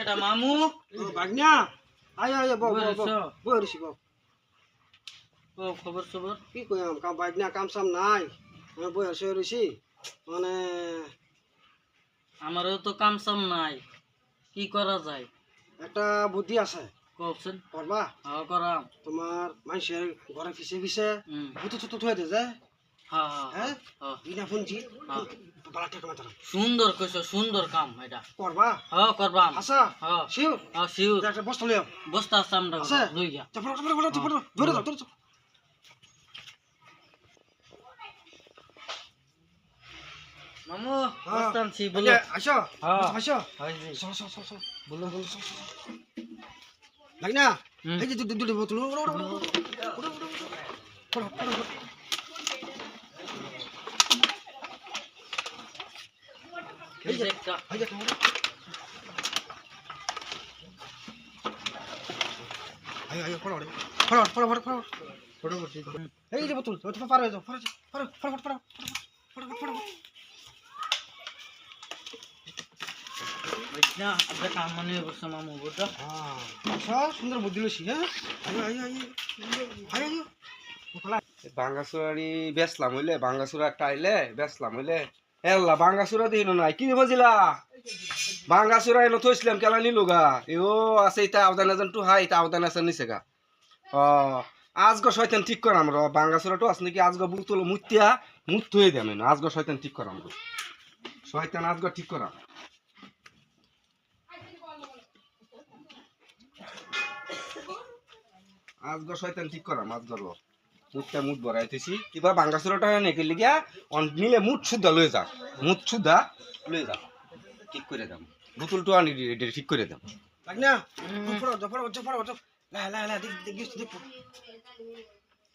এটা মামু ও বাগনা আয় আয় বউ বউ? বউ ঋষি বউ ও খবর সবর কি কইম কাম বাগনা কাম সাম নাই আমি বই আসে ঋষি মানে আমারও তো কাম সাম নাই কি করা যায় একটা বুদ্ধি আছে কওকছেন করবা হ্যাঁ করাম তোমার মানুষের ঘরে ফিসে ফিসে ভূত চুত থয়ে দে যে হ্যাঁ? হ্যাঁ বিনা ফুঞ্জি হ্যাঁ। সুন্দর কইছ সুন্দর কাম এটা। করবা? হ্যাঁ করবাম আচ্ছা হ্যাঁ শিও হ্যাঁ শিউর। একটা বস্তা লিও বস্তা আছে আমরা? লই গা চাপড় চাপড় চাপড় চাপড় ধরে দাও ধরে দাও। মামু হ্যাঁ। বস্তা আনছি বলো। আসো হ্যাঁ। আসো হয় সো সো সো বলো। বলো সো সো লাগ না। এই যে দুটো বোতল। ওড়ো ওড়ো ওড়ো ওড়ো ওড়ো ফড়ো ফড়ো এই যে একটা এই যে ওড়ো আয় আয় ফড়ো ফড়ো ফড়ো ফড়ো ফড়ো ফটো করছি এই যে বোতল পারো যাও ফড়ো ফড়ো ফড়ো ফড়ো ফড়ো ফড়ো না মনে হ্যাঁ হ্যাঁ বাঙ্গাসুরারি বেচলাম হইলে বাঙ্গাসুরা একটা আইলে বেচলাম হইলে এল্লা বাঙ্গাসুরা দিন নাই, কি বুঝিলা বাঙ্গাসুরা এনে থইছিলাম, কেলা নিলু গা? এও আছে ইতা আওদান এজন টু হাই, ইতা আওদান আছে নিছে গা। ও আজগ শয়তান ঠিক করাম র বাঙ্গাসুরাটো আছে নাকি? আজগ বুতুল মুতিয়া মুত থই দেম এনে, আজগ শয়তান ঠিক করাম র শয়তান আজগ ঠিক করাম। আজগ শয়তান ঠিক করাম, আজগ র মুখটা মুখ বড়াইতেছি কিবা বাঙ্গাসুরটা নেকি লিগিয়া অন নিলে মুঠ সুদ্ধা লয়ে যা মুঠ সুদ্ধা লয়ে যা ঠিক করে দাম বোতলটা আনি ঠিক করে দাম লাগ না ফড়ো যাও ফড়ো যাও লা লা লা দেখ দেখ দেখ দেখ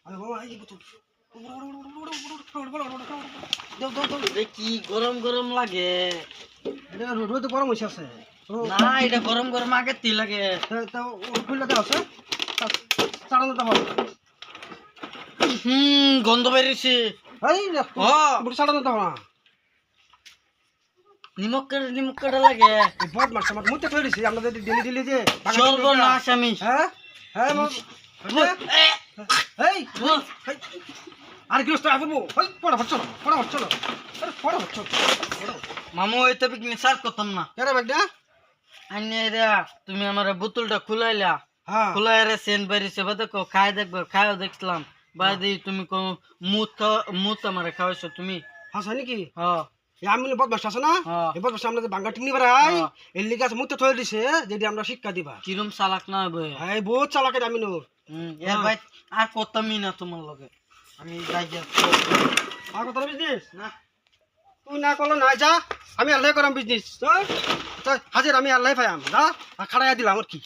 আরে বাবা এই বোতল দাও দাও দাও এ কি গরম গরম লাগে এটা রোদ গরম হইছে আছে না এটা গরম গরম আগে তি লাগে তাও খুললে দাও আছে চাড়ানো দাও হুম গন্ধ বেরিয়েছে। বুড়ি চাড়ানো দাও না নিমক কেটে নিমক কেটে লাগে। এই বদ আমার মুতে থই দিছি আমরা যদি ডেলি ডেলি যে সর্বনাশ আমি। হ্যাঁ? হ্যাঁ এই আর কি রাস্তা আসব ওই পড়া হচ্ছ না পড়া হচ্ছ না আরে পড়া হচ্ছ মামু এতে পিকনিক সার করতাম না। কেন বাগদা আইনে রে তুমি আমার বোতলটা খুলাইলা। হ্যাঁ। খুলাই রে সেন বেরিয়েছে দেখো খাই দেখব খাইও দেখছিলাম। বাদি তুমি কোন মুত খাওয়া মুত আমার খাওয়াইছো তুমি? হাসা নাকি? হ্যাঁ আমি বদমাস আছে না? হ্যাঁ। এই বদমাস আমরা যে বাঙ্গা টিকনি বেড়াই হ্যাঁ। এর লিগে আছে মুতে থই দিছে যদি আমরা শিক্ষা দিবা। কিরম চালাক না বই এই বহুত চালাকে আমি নূর এর ভাই আর করতামই না তোমার লগে? আমি যাই যা আর কথা বিজনেস না। তুই না করল না যা। আমি আল্লাহ করাম বিজনেস হাজির আমি আল্লাহ পাইম যা আর খাড়াইয়া দিলাম আর কি?